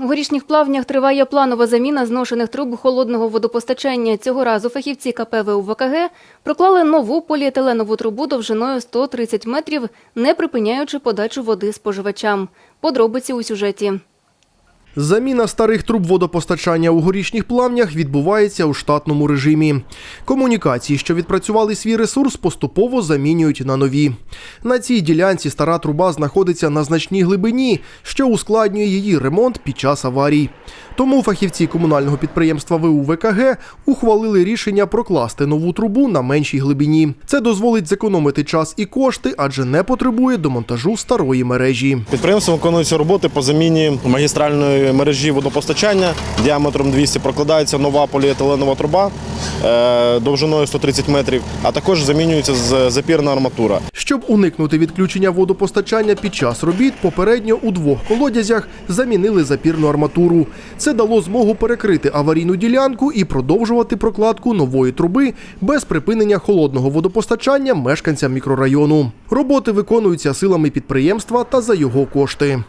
У горішніх плавнях триває планова заміна зношених труб холодного водопостачання. Цього разу фахівці КП ВКГ проклали нову поліетиленову трубу довжиною 130 метрів, не припиняючи подачу води споживачам. Подробиці у сюжеті. Заміна старих труб водопостачання у горішніх плавнях відбувається у штатному режимі. Комунікації, що відпрацювали свій ресурс, поступово замінюють на нові. На цій ділянці стара труба знаходиться на значній глибині, що ускладнює її ремонт під час аварій. Тому фахівці комунального підприємства ВУВКГ ухвалили рішення прокласти нову трубу на меншій глибині. Це дозволить зекономити час і кошти, адже не потребує демонтажу старої мережі. Підприємством виконуються роботи по заміні магістральної мережі водопостачання діаметром 200 прокладається нова поліетиленова труба е, довжиною 130 метрів, а також замінюється запірна арматура. Щоб уникнути відключення водопостачання під час робіт, попередньо у двох колодязях замінили запірну арматуру. Це дало змогу перекрити аварійну ділянку і продовжувати прокладку нової труби без припинення холодного водопостачання мешканцям мікрорайону. Роботи виконуються силами підприємства та за його кошти.